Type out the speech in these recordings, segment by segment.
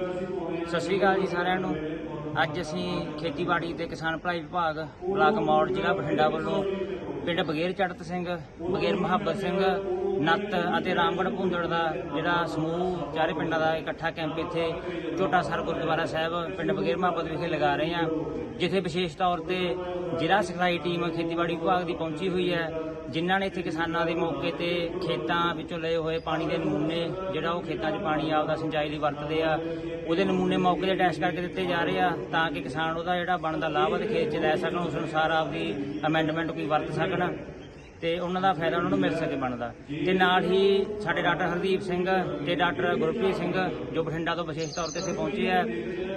ਸਤਿ ਸ਼੍ਰੀ ਅਕਾਲ ਜੀ ਸਾਰਿਆਂ ਨੂੰ। ਅੱਜ ਅਸੀਂ ਖੇਤੀਬਾੜੀ ਤੇ ਕਿਸਾਨ ਭਲਾਈ ਵਿਭਾਗ ਬਲਾਕ ਮੌੜ ਜ਼ਿਲ੍ਹਾ ਬਠਿੰਡਾ ਵੱਲੋਂ ਪਿੰਡ ਬਗੇਰ ਚੜਤ ਸਿੰਘ, ਬਗੇਰ ਮੁਹੱਬਤ ਸਿੰਘ, ਨੱਤ ਅਤੇ ਰਾਮਗੜ੍ਹ ਭੁੰਦੜ ਦਾ ਜਿਹੜਾ ਸਮੂਹ ਚਾਰੇ ਪਿੰਡਾਂ ਦਾ ਇਕੱਠਾ ਕੈਂਪ ਇੱਥੇ ਛੋਟਾ ਸਰ ਗੁਰਦੁਆਰਾ ਸਾਹਿਬ ਪਿੰਡ ਬਗੇਰ ਮੁਹੱਬਤ ਵਿਖੇ ਲਗਾ ਰਹੇ ਹਾਂ, ਜਿੱਥੇ ਵਿਸ਼ੇਸ਼ ਤੌਰ ਤੇ ਜ਼ਿਲ੍ਹਾ ਸਿਖਲਾਈ ਟੀਮ ਖੇਤੀਬਾੜੀ ਵਿਭਾਗ ਦੀ ਪਹੁੰਚੀ ਹੋਈ ਹੈ, ਜਿਨ੍ਹਾਂ ਨੇ ਇੱਥੇ ਕਿਸਾਨਾਂ ਦੇ ਮੌਕੇ ਤੇ ਖੇਤਾਂ ਵਿੱਚੋਂ ਲਏ ਹੋਏ ਪਾਣੀ ਦੇ ਨਮੂਨੇ, ਜਿਹੜਾ ਉਹ ਖੇਤਾਂ 'ਚ ਪਾਣੀ ਆਪਦਾ ਸਿੰਚਾਈ ਲਈ ਵਰਤਦੇ ਆ, ਉਹਦੇ ਨਮੂਨੇ ਮੌਕੇ ਤੇ ਟੈਸਟ ਕਰਕੇ ਦਿੱਤੇ ਜਾ ਰਹੇ ਆ ਤਾਂ ਕਿ ਕਿਸਾਨ ਉਹਦਾ ਜਿਹੜਾ ਬਣਦਾ ਲਾਭ ਉਹਦੇ ਖੇਤ 'ਚ ਲੈ ਸਕਣ, ਉਸ ਅਨੁਸਾਰ ਆਪਦੀ ਅਮੈਂਡਮੈਂਟ ਕੋਈ ਵਰਤ ਸਕਣ। ਸਕਣ ਤੇ ਉਹਨਾਂ ਦਾ ਫਾਇਦਾ ਉਹਨਾਂ ਨੂੰ ਮਿਲ ਸਕੇ ਬਣਦਾ ਤੇ ਨਾਲ ਹੀ ਸਾਡੇ ਡਾਕਟਰ ਹਰਦੀਪ ਸਿੰਘ ਤੇ ਡਾਕਟਰ ਗੁਰਪ੍ਰੀਤ ਸਿੰਘ ਜੋ ਬਠਿੰਡਾ ਤੋਂ ਵਿਸ਼ੇਸ਼ ਤੌਰ ਤੇ ਇੱਥੇ ਪਹੁੰਚੇ ਆ,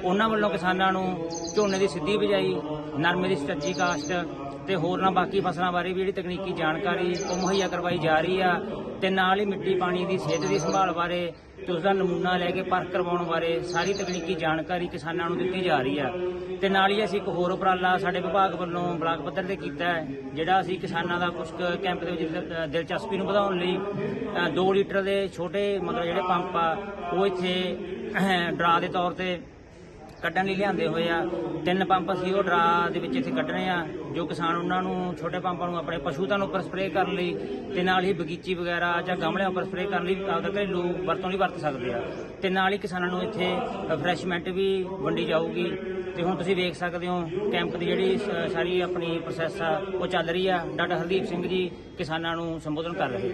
ਉਹਨਾਂ ਵੱਲੋਂ ਕਿਸਾਨਾਂ ਨੂੰ ਝੋਨੇ ਦੀ ਸਿੱਧੀ ਬਿਜਾਈ, ਨਰਮੇ ਦੀ ਸਟੱਜੀ ਕਾਸ਼ਤ ਤੇ ਹੋਰਨਾਂ ਬਾਕੀ ਫਸਲਾਂ ਬਾਰੇ ਵੀ ਜਿਹੜੀ ਤਕਨੀਕੀ ਜਾਣਕਾਰੀ ਉਹ ਮੁਹੱਈਆ ਕਰਵਾਈ ਜਾ ਰਹੀ ਆ ਤੇ ਨਾਲ ਹੀ ਮਿੱਟੀ ਪਾਣੀ ਦੀ ਸਿਹਤ ਦੀ ਸੰਭਾਲ ਬਾਰੇ ਤੇ ਉਸ ਦਾ ਨਮੂਨਾ ਲੈ ਕੇ ਪਰਖ ਕਰਵਾਉਣ ਬਾਰੇ ਸਾਰੀ ਤਕਨੀਕੀ ਜਾਣਕਾਰੀ ਕਿਸਾਨਾਂ ਨੂੰ ਦਿੱਤੀ ਜਾ ਰਹੀ ਆ। ਤੇ ਨਾਲ ਹੀ ਅਸੀਂ ਇੱਕ ਹੋਰ ਉਪਰਾਲਾ ਸਾਡੇ ਵਿਭਾਗ ਵੱਲੋਂ ਬਲਾਕ ਪੱਧਰ ਤੇ ਕੀਤਾ ਹੈ, ਜਿਹੜਾ ਅਸੀਂ ਕਿਸਾਨਾਂ ਦਾ ਕੁਝ ਕੈਂਪ ਦੇ ਵਿੱਚ ਦਿਲਚਸਪੀ ਨੂੰ ਵਧਾਉਣ ਲਈ 2 ਲੀਟਰ ਦੇ ਛੋਟੇ ਮਤਲਬ ਜਿਹੜੇ ਪੰਪ ਆ, ਉਹ ਇੱਥੇ ਡਰਾ ਦੇ ਤੌਰ ਤੇ ਕੱਢਣ ਲਈ ਲਿਆਂਦੇ ਹੋਏ ਆ। ਤਿੰਨ ਪੰਪ ਅਸੀਂ ਉਹ ਡਰਾ ਦੇ ਵਿੱਚ ਇੱਥੇ ਕੱਢਣੇ ਆ, ਜੋ ਕਿਸਾਨ ਉਹਨਾਂ ਨੂੰ ਛੋਟੇ ਪੰਪਾਂ ਨੂੰ ਆਪਣੇ ਪਸ਼ੂ ਧਨ ਉੱਪਰ ਸਪਰੇਅ ਕਰਨ ਲਈ ਤੇ ਨਾਲ ਹੀ ਬਗੀਚੀ ਵਗੈਰਾ ਜਾਂ ਗਮਲਿਆਂ ਉੱਪਰ ਸਪਰੇਅ ਕਰਨ ਲਈ ਆਪਦਾ ਘਰੇਲੂ ਵਰਤੋਂ ਲਈ ਵਰਤ ਸਕਦੇ ਆ। ਤੇ ਨਾਲ ਹੀ ਕਿਸਾਨਾਂ ਨੂੰ ਇੱਥੇ ਰਿਫਰੈਸ਼ਮੈਂਟ ਵੀ ਵੰਡੀ ਜਾਊਗੀ। ਤੇ ਹੁਣ ਤੁਸੀਂ ਵੇਖ ਸਕਦੇ ਹੋ, ਕੈਂਪ ਦੀ ਜਿਹੜੀ ਸ- ਸਾਰੀ ਆਪਣੀ ਪ੍ਰੋਸੈਸ ਆ, ਉਹ ਚੱਲ ਰਹੀ ਆ। ਡਾਕਟਰ ਹਰਦੀਪ ਸਿੰਘ ਜੀ ਕਿਸਾਨਾਂ ਨੂੰ ਸੰਬੋਧਨ ਕਰ ਰਹੇ